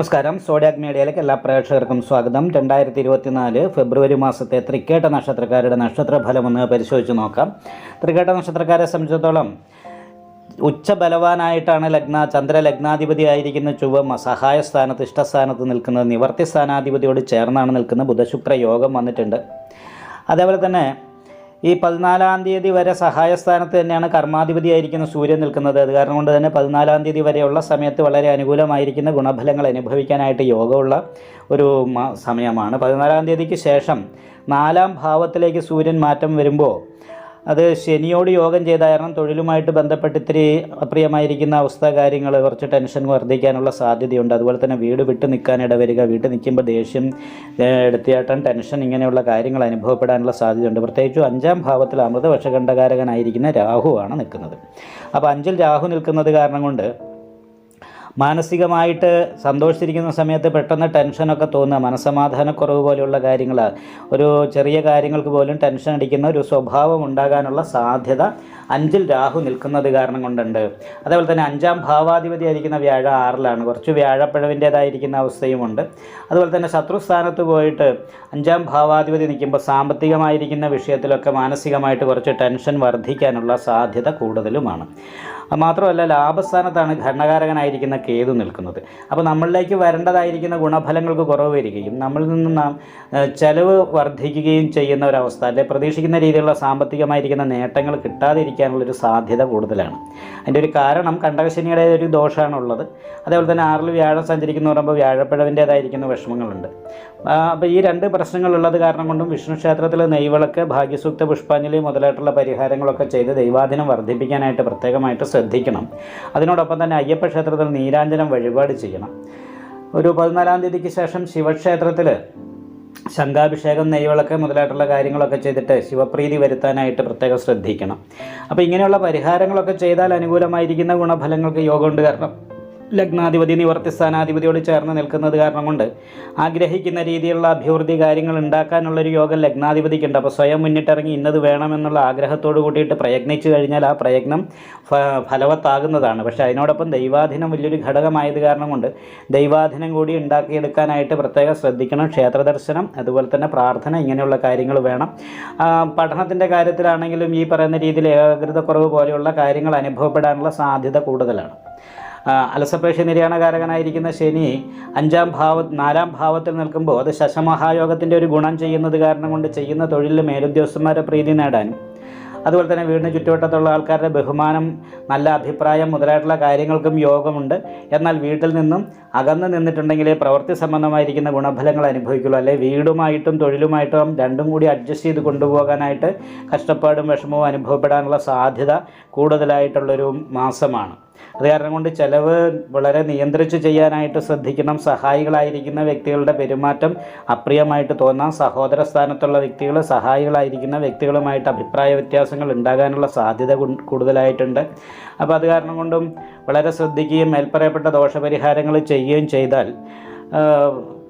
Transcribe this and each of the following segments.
നമസ്കാരം. സോഡിയാക് മീഡിയയിലേക്ക് എല്ലാ പ്രേക്ഷകർക്കും സ്വാഗതം. രണ്ടായിരത്തി ഇരുപത്തിനാല് ഫെബ്രുവരി മാസത്തെ തൃക്കേട്ട നക്ഷത്രക്കാരുടെ നക്ഷത്രഫലം ഒന്ന് പരിശോധിച്ച് നോക്കാം. തൃക്കേട്ട നക്ഷത്രക്കാരെ സംബന്ധിച്ചിടത്തോളം ഉച്ചബലവാനായിട്ടാണ് ലഗ്ന ചന്ദ്ര ലഗ്നാധിപതി ആയിരിക്കുന്ന ചൊവ്വ സഹായ സ്ഥാനത്ത് ഇഷ്ടസ്ഥാനത്ത് നിൽക്കുന്നത് നിവർത്തി സ്ഥാനാധിപതിയോട് ചേർന്നാണ് നിൽക്കുന്നത് ബുധശുക്ര യോഗം വന്നിട്ടുണ്ട്. അതേപോലെ തന്നെ ഈ പതിനാലാം തീയതി വരെ സഹായ സ്ഥാനത്ത് തന്നെയാണ് കർമാധിപതിയായിരിക്കുന്ന സൂര്യൻ നിൽക്കുന്നത്. അത് കാരണം കൊണ്ട് തന്നെ പതിനാലാം തീയതി വരെയുള്ള സമയത്ത് വളരെ അനുകൂലമായിരിക്കുന്ന ഗുണഫലങ്ങൾ അനുഭവിക്കാനായിട്ട് യോഗമുള്ള ഒരു സമയമാണ്. പതിനാലാം തീയതിക്ക് ശേഷം നാലാം ഭാവത്തിലേക്ക് സൂര്യൻ മാറ്റം വരുമ്പോൾ അത് ശനിയോട് യോഗം ചെയ്ത കാരണം തൊഴിലുമായിട്ട് ബന്ധപ്പെട്ട് ഇത്തിരി അപ്രിയമായിരിക്കുന്ന അവസ്ഥ കാര്യങ്ങൾ കുറച്ച് ടെൻഷൻ വർദ്ധിക്കാനുള്ള സാധ്യതയുണ്ട്. അതുപോലെ തന്നെ വീട് വിട്ട് നിൽക്കാനിട വരിക വീട്ടിൽ നിൽക്കുമ്പോൾ ദേഷ്യം എടുത്തിയാട്ടം ടെൻഷൻ ഇങ്ങനെയുള്ള കാര്യങ്ങൾ അനുഭവപ്പെടാനുള്ള സാധ്യതയുണ്ട്. പ്രത്യേകിച്ചും അഞ്ചാം ഭാവത്തിൽ അമൃതവശകണ്ഠകാരകനായിരിക്കുന്ന രാഹുവാണ് നിൽക്കുന്നത്. അപ്പോൾ അഞ്ചിൽ രാഹു നിൽക്കുന്നത് കാരണം കൊണ്ട് മാനസികമായിട്ട് സന്തോഷിച്ചിരിക്കുന്ന സമയത്ത് പെട്ടെന്ന് ടെൻഷനൊക്കെ തോന്നുക. മനസ്സമാധാനക്കുറവ് പോലെയുള്ള കാര്യങ്ങൾ ഒരു ചെറിയ കാര്യങ്ങൾക്ക് പോലും ടെൻഷൻ അടിക്കുന്ന ഒരു സ്വഭാവം ഉണ്ടാകാനുള്ള സാധ്യത അഞ്ചിൽ രാഹു നിൽക്കുന്നത് കാരണം കൊണ്ടുണ്ട്. അതേപോലെ തന്നെ അഞ്ചാം ഭാവാധിപതി ആയിരിക്കുന്ന വ്യാഴ ആറിലാണ്. കുറച്ച് വ്യാഴപ്പഴവിന്റേതായിരിക്കുന്ന അവസ്ഥയുമുണ്ട്. അതുപോലെ തന്നെ ശത്രുസ്ഥാനത്ത് പോയിട്ട് അഞ്ചാം ഭാവാധിപതി നിൽക്കുമ്പോൾ സാമ്പത്തികമായിരിക്കുന്ന വിഷയത്തിലൊക്കെ മാനസികമായിട്ട് കുറച്ച് ടെൻഷൻ വർദ്ധിക്കാനുള്ള സാധ്യത കൂടുതലുമാണ്. അത് മാത്രമല്ല ലാഭസ്ഥാനത്താണ് ഭരണകാരകനായിരിക്കുന്ന കേതു നിൽക്കുന്നത്. അപ്പോൾ നമ്മളിലേക്ക് വരേണ്ടതായിരിക്കുന്ന ഗുണഫലങ്ങൾക്ക് കുറവ് വരികയും നമ്മളിൽ നിന്ന് നാം ചെലവ് വർദ്ധിക്കുകയും ചെയ്യുന്ന ഒരവസ്ഥ അല്ലെ പ്രതീക്ഷിക്കുന്ന രീതിയിലുള്ള സാമ്പത്തികമായിരിക്കുന്ന നേട്ടങ്ങൾ കിട്ടാതിരിക്കാനുള്ളൊരു സാധ്യത കൂടുതലാണ്. അതിന്റെ ഒരു കാരണം കണ്ടകശനിയുടെ ഒരു ദോഷമാണുള്ളത് അതേപോലെ തന്നെ ആറിൽ വ്യാഴം സഞ്ചരിക്കുന്ന പറയുമ്പോൾ വ്യാഴപ്പിഴവിന്റേതായിരിക്കുന്ന വിഷമങ്ങളുണ്ട്. അപ്പോൾ ഈ രണ്ട് പ്രശ്നങ്ങളുള്ളത് കാരണം കൊണ്ടും വിഷ്ണു ക്ഷേത്രത്തിൽ നെയ്വിളക്ക് ഭാഗ്യസൂക്ത പുഷ്പാഞ്ജലി മുതലായിട്ടുള്ള പരിഹാരങ്ങളൊക്കെ ചെയ്ത് ദൈവാധീനം വർദ്ധിപ്പിക്കാനായിട്ട് പ്രത്യേകമായിട്ട് ശ്രദ്ധിക്കണം. അതിനോടൊപ്പം തന്നെ അയ്യപ്പ ക്ഷേത്രത്തിൽ നീരാഞ്ജനം വഴിപാട് ചെയ്യണം. ഒരു പതിനാലാം തീയതിക്ക് ശേഷം ശിവക്ഷേത്രത്തിൽ ശംഖാഭിഷേകം നെയ്വിളക്ക് മുതലായിട്ടുള്ള കാര്യങ്ങളൊക്കെ ചെയ്തിട്ട് ശിവപ്രീതി വരുത്താനായിട്ട് പ്രത്യേകം ശ്രദ്ധിക്കണം. അപ്പോൾ ഇങ്ങനെയുള്ള പരിഹാരങ്ങളൊക്കെ ചെയ്താൽ അനുകൂലമായിരിക്കുന്ന ഗുണഫലങ്ങൾക്ക് യോഗമുണ്ട് കാരണം ലഗ്നാധിപതി നിവർത്തി സ്ഥാനാധിപതിയോട് ചേർന്ന് നിൽക്കുന്നത് കാരണം കൊണ്ട് ആഗ്രഹിക്കുന്ന രീതിയിലുള്ള അഭിവൃദ്ധി കാര്യങ്ങൾ ഉണ്ടാക്കാനുള്ളൊരു യോഗം ലഗ്നാധിപതിക്കുണ്ട്. അപ്പോൾ സ്വയം മുന്നിട്ടിറങ്ങി ഇന്നത് വേണമെന്നുള്ള ആഗ്രഹത്തോട് കൂടിയിട്ട് പ്രയത്നിച്ചു കഴിഞ്ഞാൽ ആ പ്രയത്നം ഫലവത്താകുന്നതാണ്. പക്ഷേ അതിനോടൊപ്പം ദൈവാധീനം വലിയൊരു ഘടകമായത് കാരണം കൊണ്ട് ദൈവാധീനം കൂടി ഉണ്ടാക്കിയെടുക്കാനായിട്ട് പ്രത്യേകം ശ്രദ്ധിക്കണം. ക്ഷേത്ര ദർശനം അതുപോലെ തന്നെ പ്രാർത്ഥന ഇങ്ങനെയുള്ള കാര്യങ്ങൾ വേണം. പഠനത്തിന്റെ കാര്യത്തിലാണെങ്കിലും ഈ പറയുന്ന രീതിയിൽ ഏകാഗ്രത കുറവ് പോലെയുള്ള കാര്യങ്ങൾ അനുഭവപ്പെടാനുള്ള സാധ്യത കൂടുതലാണ്. അലസപേക്ഷ നിര്യാണകാരകനായിരിക്കുന്ന ശനി അഞ്ചാം ഭാവ നാലാം ഭാവത്തിൽ നിൽക്കുമ്പോൾ അത് ശശമഹായോഗത്തിന്റെ ഒരു ഗുണം ചെയ്യുന്നത് കാരണം കൊണ്ട് ചെയ്യുന്ന തൊഴിലിൽ മേലുദ്യോഗസ്ഥന്മാരെ പ്രീതി നേടാനും അതുപോലെ തന്നെ വീടിന് ചുറ്റുവട്ടത്തുള്ള ആൾക്കാരുടെ ബഹുമാനം നല്ല അഭിപ്രായം മുതലായിട്ടുള്ള കാര്യങ്ങൾക്കും യോഗമുണ്ട്. എന്നാൽ വീട്ടിൽ നിന്നും അകന്ന് നിന്നിട്ടുണ്ടെങ്കിലേ പ്രവൃത്തി സംബന്ധമായിരിക്കുന്ന ഗുണഫലങ്ങൾ അനുഭവിക്കുള്ളൂ. അല്ലെ വീടുമായിട്ടും തൊഴിലുമായിട്ടും രണ്ടും കൂടി അഡ്ജസ്റ്റ് ചെയ്ത് കൊണ്ടുപോകാനായിട്ട് കഷ്ടപ്പാടും വിഷമവും അനുഭവപ്പെടാനുള്ള സാധ്യത കൂടുതലായിട്ടുള്ളൊരു മാസമാണ്. അത് കാരണം കൊണ്ട് ചിലവ് വളരെ നിയന്ത്രിച്ച് ചെയ്യാനായിട്ട് ശ്രദ്ധിക്കണം. സഹായികളായിരിക്കുന്ന വ്യക്തികളുടെ പെരുമാറ്റം അപ്രിയമായിട്ട് തോന്നാം. സഹോദര സ്ഥാനത്തുള്ള വ്യക്തികൾ സഹായികളായിരിക്കുന്ന വ്യക്തികളുമായിട്ട് അഭിപ്രായ വ്യത്യാസങ്ങൾ ഉണ്ടാകാനുള്ള സാധ്യത കൂടുതലായിട്ടുണ്ട്. അപ്പോൾ അത് കാരണം കൊണ്ടും വളരെ ശ്രദ്ധിക്കുകയും മേൽപ്പറയപ്പെട്ട ദോഷപരിഹാരങ്ങൾ ചെയ്യുകയും ചെയ്താൽ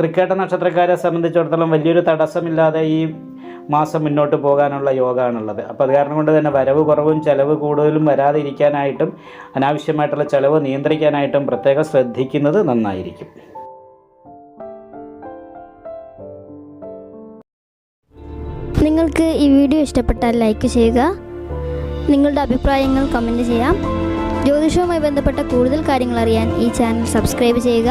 തൃക്കേട്ട നക്ഷത്രക്കാരെ സംബന്ധിച്ചിടത്തോളം വലിയൊരു തടസ്സമില്ലാതെ ഈ മാസം മുന്നോട്ട് പോകാനുള്ള യോഗമാണുള്ളത് അപ്പോൾ അത് കാരണം കൊണ്ട് തന്നെ വരവ് കുറവും ചിലവ് കൂടുതലും വരാതിരിക്കാനായിട്ടും അനാവശ്യമായിട്ടുള്ള ചിലവ് നിയന്ത്രിക്കാനായിട്ടും പ്രത്യേകം ശ്രദ്ധിക്കുന്നത് നന്നായിരിക്കും. നിങ്ങൾക്ക് ഈ വീഡിയോ ഇഷ്ടപ്പെട്ടാൽ ലൈക്ക് ചെയ്യുക. നിങ്ങളുടെ അഭിപ്രായങ്ങൾ കമന്റ് ചെയ്യാം. ജ്യോതിഷവുമായി ബന്ധപ്പെട്ട കൂടുതൽ കാര്യങ്ങൾ അറിയാൻ ഈ ചാനൽ സബ്സ്ക്രൈബ് ചെയ്യുക.